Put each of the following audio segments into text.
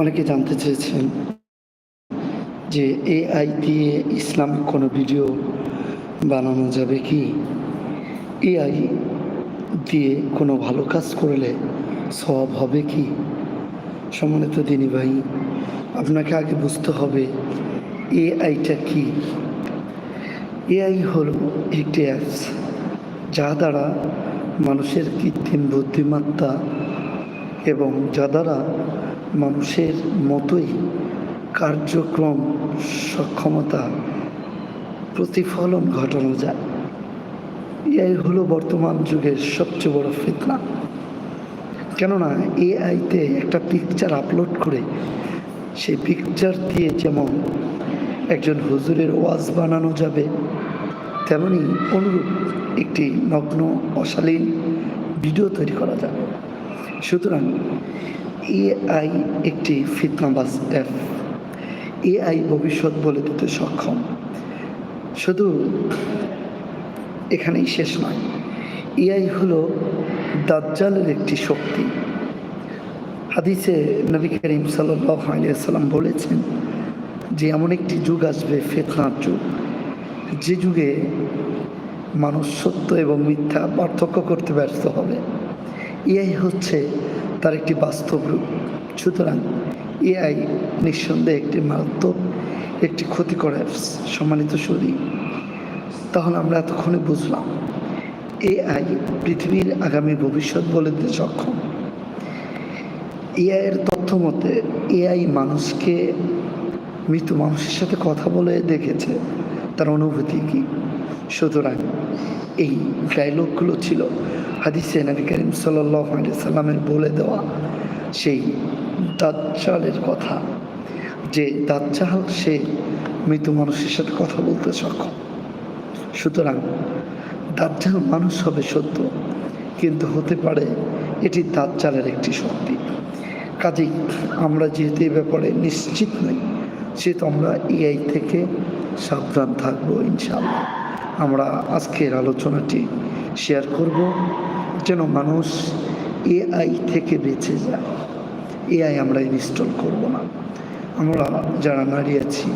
অনেকে জানতে চেয়েছেন যে এআই দিয়ে ইসলামিক কোনো ভিডিও বানানো যাবে কি? এআই দিয়ে কোনো ভালো কাজ করলে সব হবে কি? সম্মানিত দিনী ভাই, আপনাকে আগে বুঝতে হবে এআইটা কি। এআই হলো একটি অ্যাপস যা দ্বারা মানুষের কৃত্রিম বুদ্ধিমত্তা এবং যা দ্বারা মানুষের মতোই কার্যক্রম, সক্ষমতা, প্রতিফলন ঘটানো যায়। এআই হলো বর্তমান যুগের সবচেয়ে বড় ফিতনা। কেননা এআইতে একটা পিকচার আপলোড করে সেই পিকচার দিয়ে যেমন একজন হুজুরের ওয়াজ বানানো যাবে, তেমনি অনুরূপ একটি নগ্ন, অশালীন ভিডিও তৈরি করা যাবে। সুতরাং এআই একটি ফিতনাবাজ অ্যাপ এআই ভবিষ্যৎ বলে দিতে সক্ষম। শুধু এখানেই শেষ নয়, এআই হলো দাজ্জালের একটি শক্তি। হাদিসে নবী করিম সাল্লাম বলেছেন যে এমন একটি যুগ আসবে, ফেতনার যুগ। যে যুগে মানুষ সত্য এবং মিথ্যা পার্থক্য করতে ব্যর্থ হবে। এআই হচ্ছে তার একটি বাস্তব রূপ। সুতরাং এআই নিঃসন্দেহে একটি মারাত্মক, একটি ক্ষতিকর অ্যাপস সম্মানিত সুদী তাহলে আমরা এতক্ষণে বুঝলাম, এআই পৃথিবীর আগামী ভবিষ্যৎ বলে দিতে সক্ষম। এআইয়ের তথ্য মতে, এআই মানুষকে মৃত মানুষের সাথে কথা বলে দেখেছে, তার অনুভূতি কী? সুতরাং এই ডায়লগগুলো ছিল হাদিসে নবী করিম সাল্লামের বলে দেওয়া সেই দাজ্জালের কথা, যে দাজ্জাল সে মৃত মানুষের সাথে কথা বলতে সক্ষম। সুতরাং দাজ্জাল মানুষ হবে সত্য, কিন্তু হতে পারে এটি দাজ্জালের একটি শক্তি। কাজেই আমরা যেহেতু এ ব্যাপারে নিশ্চিত নই, সেহেতু আমরা এআই থেকে সাবধান থাকব ইনশাআল্লাহ। আমরা আজকের আলোচনাটি শেয়ার করব। যেন মানুষ এআই থেকে বেঁচে যায়। এআই আমরা ইনস্টল করব না। আমরা যারা নারী আছি,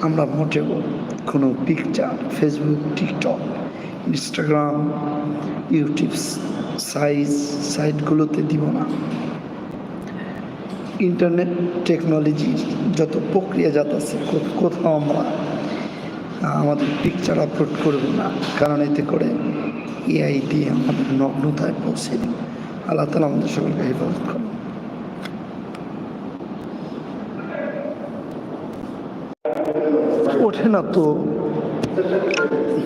আমরা মোটেও কোনো picture Facebook TikTok Instagram YouTube size সাইটগুলোতে দিব না। ইন্টারনেট টেকনোলজির যত প্রক্রিয়াজাত আছে কোথাও আমরা আমাদের পিকচার আপলোড করব না। কারণ এতে করে এআই দিয়ে আমাদের নগ্নতায় পৌঁছে দিই। আল্লাহ তালা আমাদের সকলকে হেফাজত করুন। ওঠে না তো?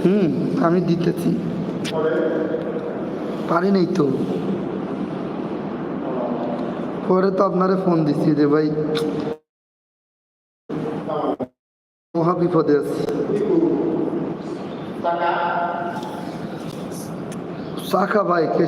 হুম, আমি দিতেছি। পারি নাই তো? পরে তো আপনারে ফোন দিচ্ছি রে ভাই, মহা বিপদে আছি। শাখা ভাই কে